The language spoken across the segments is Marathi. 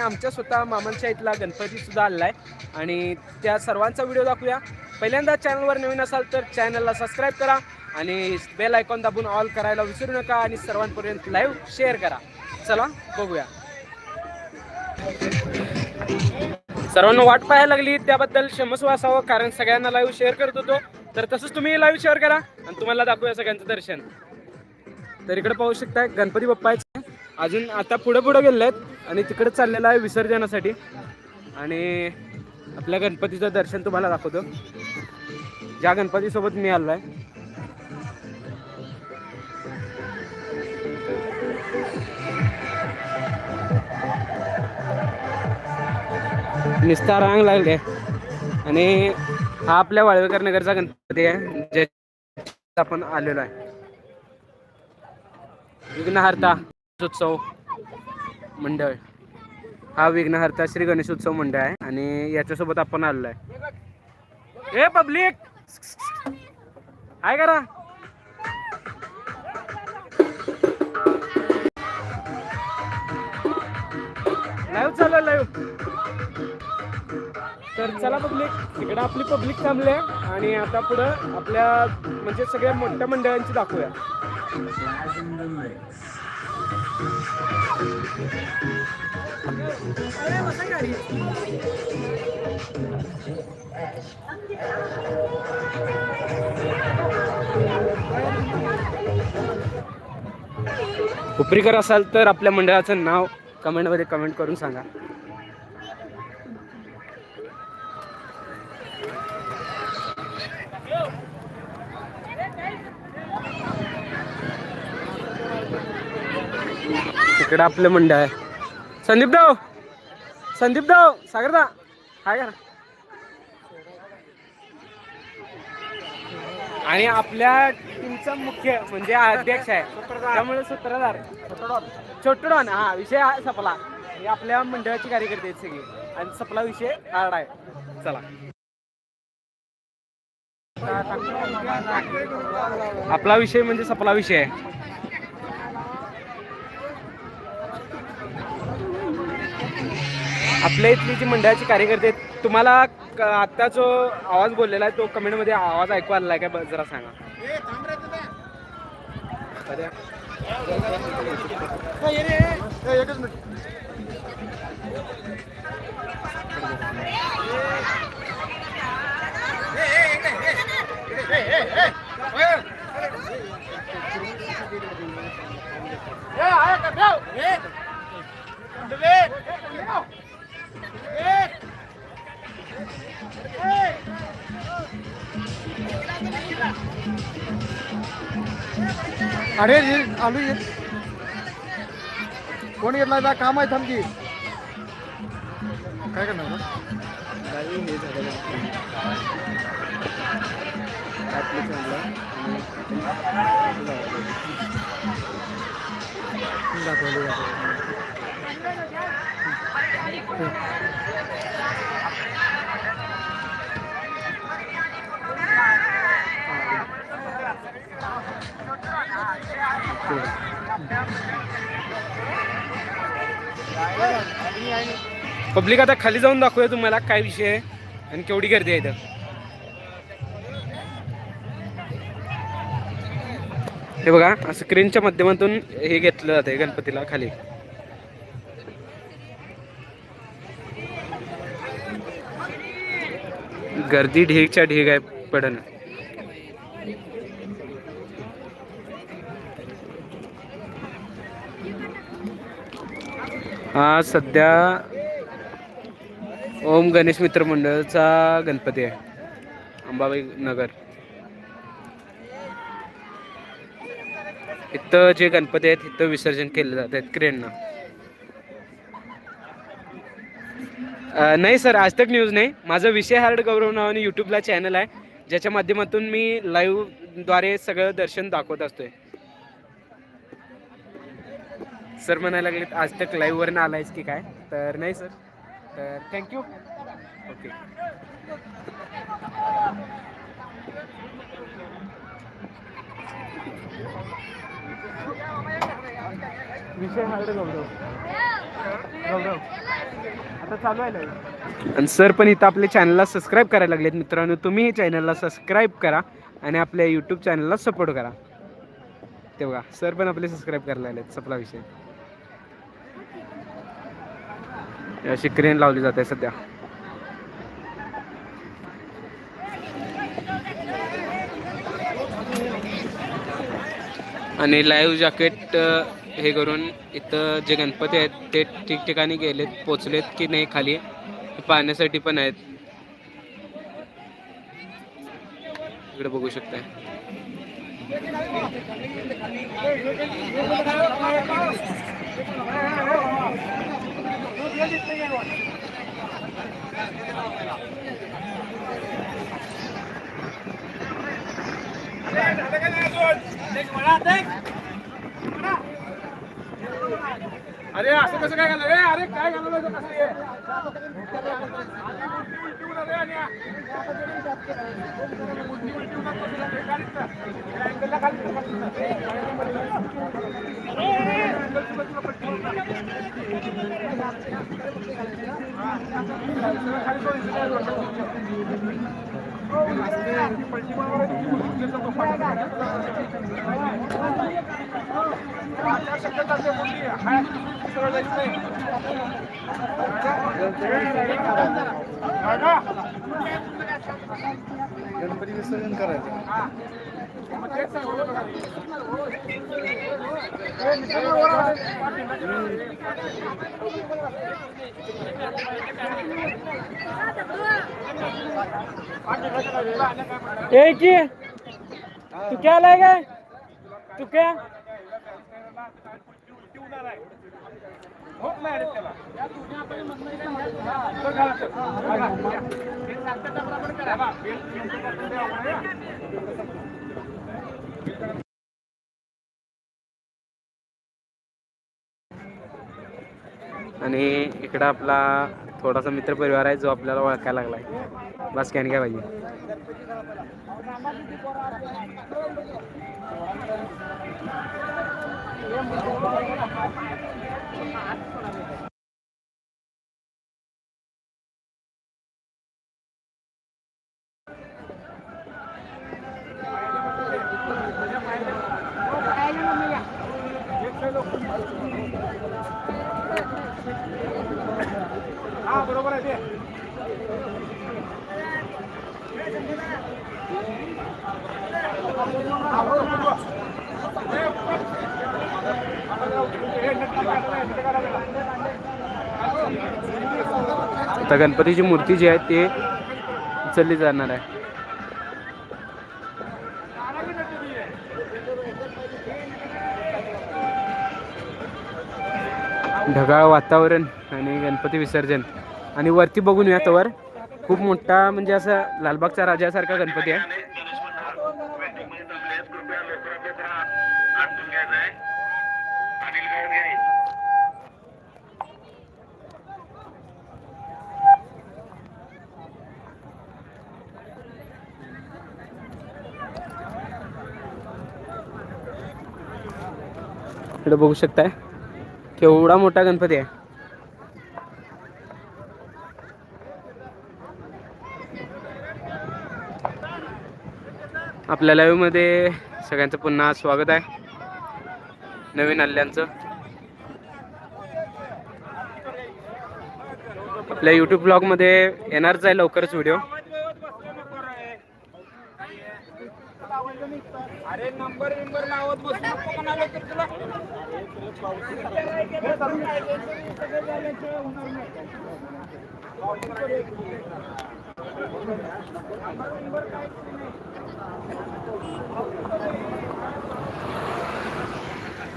आमच्या स्वतः मामांच्या इथला गणपती सुद्धा आलेला आहे आणि त्या सर्वांचा व्हिडिओ दाखवूया. पहिल्यांदा चॅनलवर नवीन असाल तर चॅनलला सबस्क्राईब करा आणि बेल आयकॉन दाबून ऑल करायला विसरू नका आणि सर्वांपर्यंत लाईव्ह शेअर करा. चला बघूया. सर्वांना वाट पाहायला लागली त्याबद्दल क्षमस्व असावं कारण सगळ्यांना लाईव्ह शेअर करत होतो. तर तसंच तुम्ही लाईव्ह शेअर करा आणि तुम्हाला दाखवूया सगळ्यांचं दर्शन. तर इकडे पाहू शकताय गणपती बाप्पाचे अजून आता पुढं पुढं गेले आहेत आणि तिकडे चाललेलं आहे विसर्जनासाठी. आणि आपल्या गणपतीचं दर्शन तुम्हाला दाखवतो. ज्या गणपतीसोबत मी आलो आहे निस्ता रांग लागले आणि हा आपल्या वाळवेकर नगरचा गणपती आहे. ज्याच्यात आपण आलेलो आहे. विघ्नहर्ता. उत्सव मंडळ. हा विघ्नहर्ता श्री गणेशोत्सव मंडळ आहे आणि याच्यासोबत आपण आलेलो आहे ए पब्लिक! आहे करा. लाईव्ह चालू लाईव्ह. तर चला पब्लिक इकडं आपली पब्लिक थांबले आणि आता पुढं आपल्या म्हणजे सगळ्या मोठ्या मंडळांची दाखवूया. उपरीकर असाल तर आपल्या मंडळाचं नाव कमेंटमध्ये कमेंट करून सांगा. इकडं आपलं मंडळ आहे. संदीप दाव संदीप दाव सागरदा हाय का आणि आपल्या टीमचा मुख्य म्हणजे अध्यक्ष आहे. त्यामुळे सूत्रधार. छोटडॉन. हा विषय सपला. हे आपल्या मंडळाची कार्यकर्ते आहेत सगळे. आणि सपला विषय हार्ड आहे चला. आपला विषय म्हणजे सपला विषय आहे. आपल्या इथली जी मंडळाची कार्यकर्ते तुम्हाला क- आता जो आवाज बोललेला आहे तो कमेंटमध्ये आवाज ऐकू आलेला आहे का? जरा सांगा. अरे आलू ये. कोण घेतला बा? काम आहे थांबकी काय करणार बा? दाखवलं, पब्लिक आता खाली जाऊन दाखवूया तुम्हाला काय विषय आहे आणि केवढी गर्दी आहे इथं. हे बघा असं स्क्रीनच्या माध्यमातून हे घेतलं जाते गणपतीला खाली. गर्दी ढीगच्या ढीग आहे पडण हा सध्या ओम गणेश मित्र मंडळचा गणपती आहे अंबाबाई नगर. इथं जे गणपती आहेत इथं विसर्जन केले जात आहेत क्रेननं. नाही सर आज तक न्यूज नाही. माझं विषय हार्ड गौरव नावाने यूट्यूबला चॅनल आहे ज्याच्या माध्यमातून मी लाईव्हद्वारे सगळं दर्शन दाखवत असतोय. सर म्हणायला लागलेत आज तक लाईव्हवरनं आलायस की काय? तर नाही सर. तर थँक्यू ओके विषय गौरव गौरव आता चालू आहे आणि सर पण इथं आपल्या चॅनलला सबस्क्राईब करायला लागलेत मित्रांनो. तुम्ही चॅनलला सबस्क्राईब करा आणि आपल्या यूट्यूब चॅनलला सपोर्ट करा. ते बघा सर पण आपले सबस्क्राईब करायला लागलेत सपला विषय. अशी क्रेन लावली जाते सध्या. आणि लाईव्ह जॅकेट हे करून इथं जे गणपती आहेत ते ठिकठिकाणी गेलेत पोचलेत की नाही खाली पाहण्यासाठी पण आहेत. इकडे बघू शकताय. अरे असं कसं काय घालणार? रे अरे काय घालवलं कसं हे? गणपती विसर्जन करायचं. ए की तू क्या आलाय काय तू क्या? आणि इकडं आपला थोडासा मित्र परिवार आहे जो आपल्याला ओळखायला लागलाय. बस कॅन काय पाहिजे हा बरोबर आहे ते. आता गणपतीची मूर्ती जी आहे ती उचलली जाणार आहे. ढगाळ वातावरण आणि गणपती विसर्जन. आणि वरती बघून या तवर. खूप मोठा म्हणजे असा लालबागचा राजासारखा गणपती आहे. इकडे बघू शकताय. केवढा मोठा गणपती आहे? आपल्या लाईव्हमध्ये सगळ्यांचं पुन्हा स्वागत आहे. नवीन आल्यांचं. आपल्या यूट्यूब ब्लॉगमध्ये येणारच आहे लवकरच व्हिडिओ अरे नंबर लावत बसू नको कोणाला तर तुला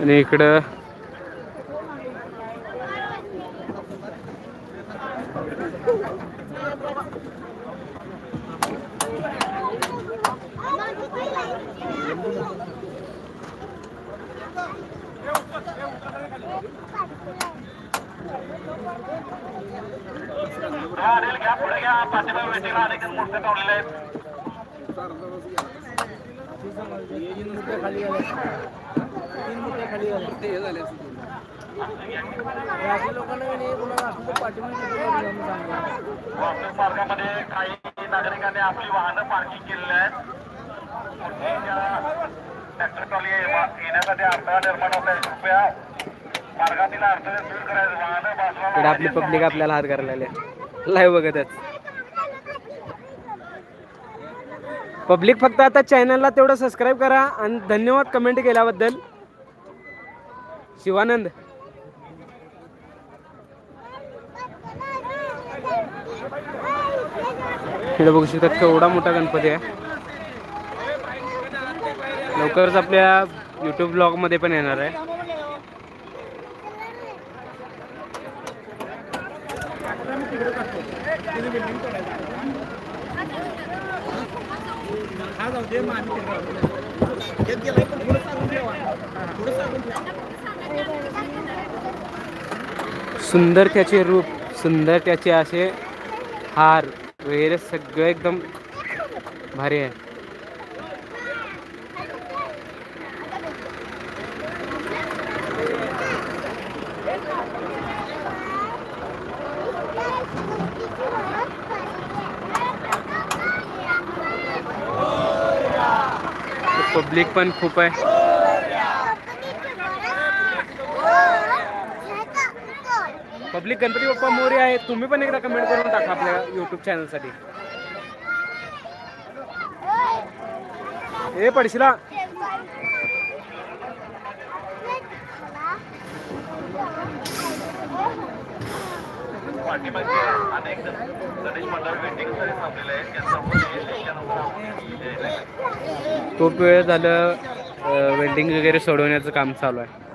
आणि इकडं मार्गामध्ये काही नागरिकांनी आपली वाहनं पार्किंग केलेली आहेत ट्रॅक्टर ट्रॉली येण्यासाठी अडथळा निर्माण होत आहे कृपया मार्गातील अडथळे दूर करायचे वाहनं आपली पब्लिक आपल्याला हात करायला लाईव्ह बघतच. पब्लिक फक्त आता चॅनलला तेवढं सबस्क्राईब करा आणि धन्यवाद कमेंट केल्याबद्दल. शिवानंद. इकडे बघू शकता केवढा मोठा गणपती आहे. लवकरच आपल्या युट्यूब ब्लॉगमध्ये पण येणार आहे. सुंदर त्याचे रूप सुंदर त्याचे असे हार वगैरे सगळं एकदम भारी आहे. पब्लिक पण खूप आहे. पब्लिक गणपती बाप्पा मोरे आहे तुम्ही एकदा कमेंट करून टाका आपल्या युट्यूब चॅनलसाठी ए, पडशिला. गणेश मंडळ वेटिंग खूप वेळ झालं वेल्डिंग वगैरे सोडवण्याचं काम चालू आहे.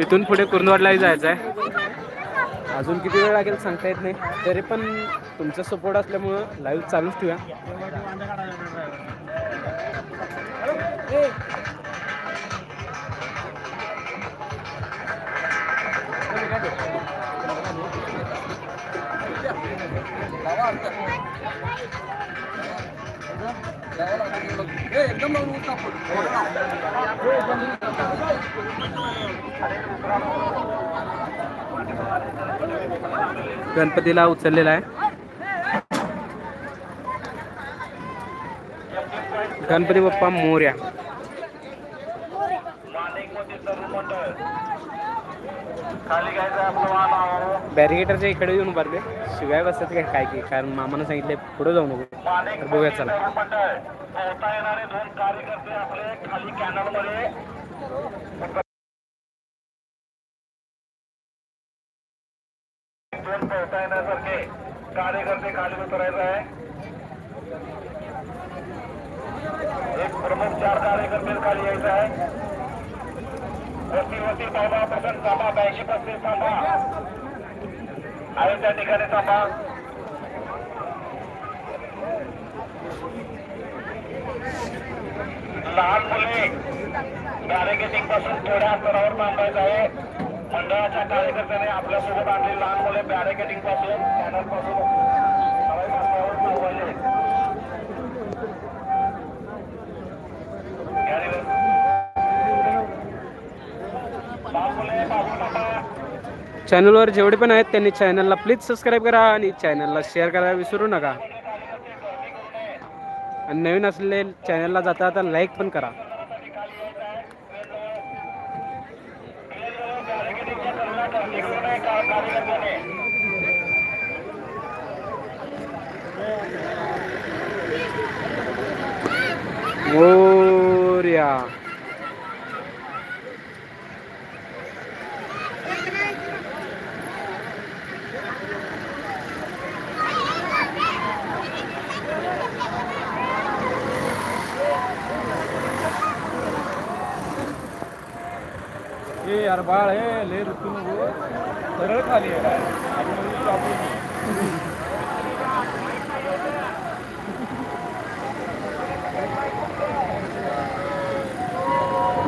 इथून पुढे कुर्नवाडलाही जायचं आहे अजून किती वेळ लागेल सांगता येत नाही. तरी पण तुमचा सपोर्ट असल्यामुळं लाईव्ह चालूच ठेवूया. गणपतीला उचललेला आहे. गणपती बाप्पा मोर्या. खाली बॅरिगेटरच्या इकडे येऊन उभारले शिवाय बसत काय काय की? कारण मामानं सांगितले पुढे जाऊ नको. तर बघूया चला. येणारे दोन कार्यकर्ते आपले खाली कॅनल कार्यकर्ते खाली उतरायचं आहे एक प्रमुख चार कार्यकर्ते खाली यायचं आहे वरती वरती थांबा प्रसन्न थांबा ब्याऐंशी पस्तीस थांबा आहे त्या ठिकाणी थांबा लहान मुले बॅरिकेटिंगपासून थोड्या अंतरावर थांबायचं आहे मंडळाच्या कार्यकर्त्याने आपल्यासोबत आणलेली लहान मुले बॅरिकेटिंगपासून कॅनलपासून सवाई मार्गावर थांबा चॅनलवर जेवढे पण आहेत त्यांनी चॅनलला प्लीज सबस्क्राईब करा आणि चॅनलला शेअर करायला विसरू नका. आणि नवीन असलेले चॅनलला जाता जाता लाईक पण करा. मोर्या ए यार बाळ आहे ले ऋतू नको सरळ खाली आहे आतमध्ये चॉकलेट. मोर्या मोर्या Bluetooth mode. Paired. हे मागे जरा पडशील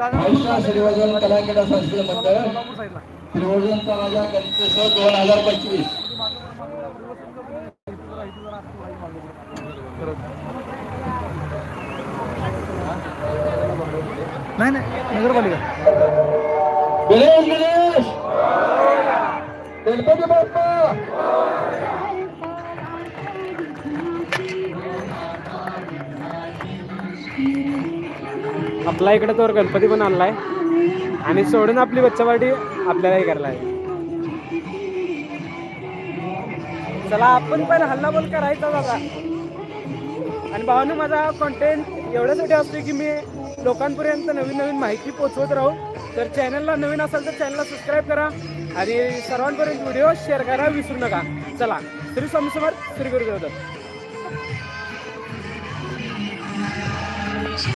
महाराष्ट्र श्रीवर्धन कलाकेंद्र संस्कृत मंडळ श्रीवर्धनचा राजा गणेशोत्सव दोन हजार पंचवीस. नाही नाही नगरपालिका. गणेश गणेश! गणपती बाप्पा! आपला इकडे तर गणपती पण आणला आहे आणि सोडून आपली बच्चावाडी आपल्यालाही करायला आहे चला आपण पण हल्ला बोल करायचा दादा. आणि भावानं माझा कॉन्टेंट एवढ्यासाठी असतो की मी लोकांपर्यंत नवीन नवीन माहिती पोचवत राहू. तर चॅनलला नवीन असाल तर चॅनलला सबस्क्राईब करा. आणि सर्वांपर्यंत व्हिडिओ शेअर करा विसरू नका. चला श्री समसमर समर्थ श्री गुरु